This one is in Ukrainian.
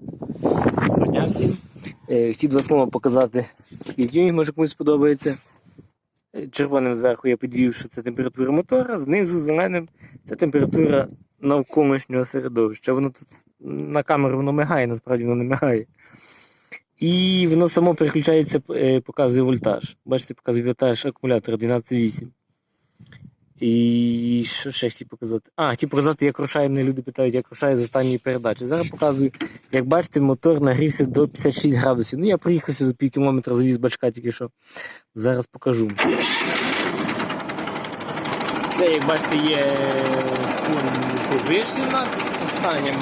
Доброго всім. Е, Хотів два слова показати, який може комусь сподобається. Е, Червоним зверху я підвів, що це температура мотора, знизу зеленим це температура навколишнього середовища. Воно тут на камеру воно мигає, насправді воно не мигає. І воно само переключається, е, показує вольтаж. Бачите, показує вольтаж акумулятора 12,8. І що ще хотів показати? А, хотів показати, як рушає. Мене люди питають, як рушає з останньої передачі. Зараз показую, як бачите, мотор нагрівся до 56 градусів. Ну, я приїхався до пів кілометра, завіз бачка тільки що. Зараз покажу. Це, як бачите, є повишена остання